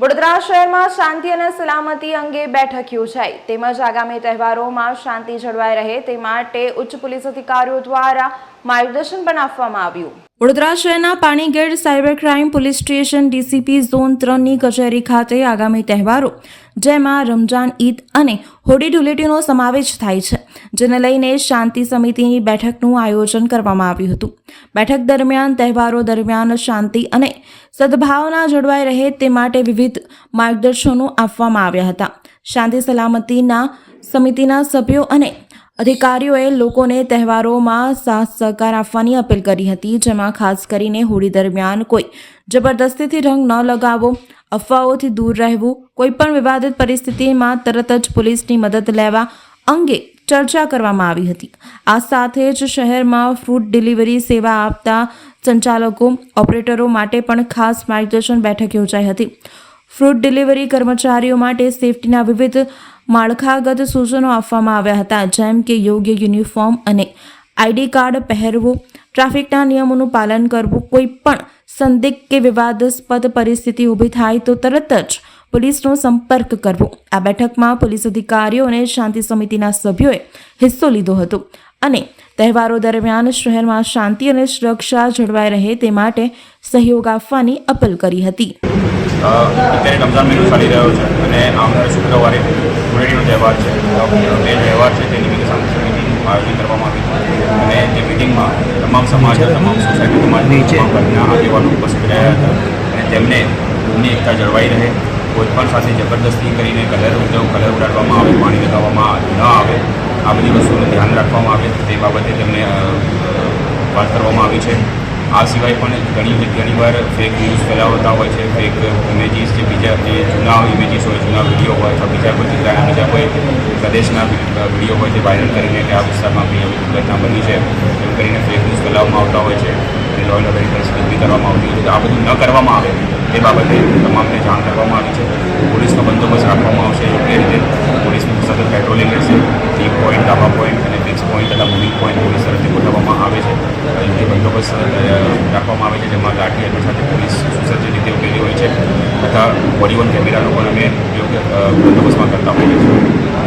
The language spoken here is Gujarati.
વડોદરા શહેરમાં શાંતિ અને સલામતી અંગે બેઠક યોજાઈ. તેમજ આગામી તહેવારોમાં શાંતિ જળવાઈ રહે તે માટે ઉચ્ચ પોલીસ અધિકારીઓ દ્વારા માર્ગદર્શન પણ આપવામાં આવ્યું. વડોદરા શહેરના Panigate cyber crime police station DCP zone ત્રણની કચેરી ખાતે આગામી તહેવારો, જેમાં રમજાન ઈદ અને હોળી ધૂળેટીનો સમાવેશ થાય છે, જેને લઈને શાંતિ સમિતિની બેઠકનું આયોજન કરવામાં આવ્યું હતું. બેઠક દરમિયાન તહેવારો દરમિયાન શાંતિ અને સદભાવના જળવાઈ રહે તે માટે વિવિધ માર્ગદર્શનો આપવામાં આવ્યા હતા. શાંતિ સલામતીના સમિતિના સભ્યો અને અધિકારીઓએ લોકોને તહેવારોમાં સાથ સહકાર આપવાની અપીલ કરી હતી, જેમાં ખાસ કરીને હોળી દરમિયાન કોઈ જબરદસ્તીથી રંગ ન લગાવવો અફવાઓથી દૂર રહેવું, કોઈપણ વિવાદિત પરિસ્થિતિમાં તરત જ પોલીસની મદદ લેવા અંગે ચર્ચા કરવામાં આવી હતી. આ સાથે જ શહેરમાં ફૂડ ડિલિવરી સેવા આપતા સંચાલકો, ઓપરેટરો માટે પણ ખાસ માર્ગદર્શન બેઠક યોજાઈ હતી. ફ્રૂટ ડિલિવરી કર્મચારીઓ માટે સેફટીના વિવિધ માળખાગત સૂચનો આપવામાં આવ્યા હતા, જેમ કે યોગ્ય યુનિફોર્મ અને આઈડી કાર્ડ પહેરવું, ટ્રાફિકના નિયમોનું પાલન કરવું, કોઈ પણ સંદિગ્ધ કે વિવાદાસ્પદ પરિસ્થિતિ ઊભી થાય તો તરત જ પોલીસનો સંપર્ક કરવો. આ બેઠકમાં પોલીસ અધિકારીઓ અને શાંતિ સમિતિના સભ્યોએ હિસ્સો લીધો હતો અને તહેવારો દરમિયાન શહેરમાં શાંતિ અને સુરક્ષા જળવાઈ રહે તે માટે સહયોગ આપવાની અપીલ કરી હતી. અત્યારે રમઝાન મહિનો ચાલી રહ્યો છે અને આવનારા શુક્રવારે ધૂળેટીનો તહેવાર છે. બે તહેવાર છે તે નિમિત્તે સાંસ્કૃતિક મિટિંગનું આયોજન કરવામાં આવ્યું અને તે મિટિંગમાં તમામ સમાજના તમામ સોસાયટી સમાજની તમામ વર્ગના આગેવાનો ઉપસ્થિત રહ્યા હતા. અને તેમને એમની એકતા જળવાઈ રહે. કોઈપણ સાથે જબરદસ્તી કરીને કલર ઉદ્યોગ કલર ઉડાડવામાં આવે પાણી લગાવવામાં ન આવે આ બધી વસ્તુનું ધ્યાન રાખવામાં આવે. તે બાબતે તેમને વાત કરવામાં આવી છે. આ સિવાય પણ ઘણી ઘણી વાર ફેક ન્યૂઝ ફેલાવતા હોય છે. ફેક ઇમેજીસ જે બીજા જે જૂના ઇમેજીસ હોય, જૂના વીડિયો હોય, અથવા બીજા કોઈ જિલ્લાના બીજા કોઈ પ્રદેશના વીડિયો હોય તે વાયરલ કરીને કે આ વિસ્તારમાં બી આવી ઘટના બની છે, એમ કરીને ફેક ન્યૂઝ ફેલાવવામાં આવતા હોય છે. અને લો એન્ડ ઓર્ડરની પરિસ્થિતિ કરવામાં આવતી હોય છે. આ બધું ન કરવામાં આવે તે બાબતે તમામને જાણ કરવામાં આવી છે. પોલીસનો બંદોબસ્ત રાખવામાં આવશે. યોગ્ય રીતે પોલીસનું સતત પેટ્રોલિંગ રહેશે. ટી પોઈન્ટ ડાબા પોઈન્ટ અને ફિક્સ પોઈન્ટ તથા મૂવિંગ પોઈન્ટ પોલીસ તરફથી ગોઠવવામાં આવે છે. બંદોબસ્ત રાખવામાં આવે છે, જેમાં લાઠી અને સાથે પોલીસ સુસજ્જ રીતે ઉભેલી હોય છે, તથા બોડી વન કેમેરાનો પણ અમે યોગ્ય બંદોબસ્તમાં કરતા હોઈએ છીએ.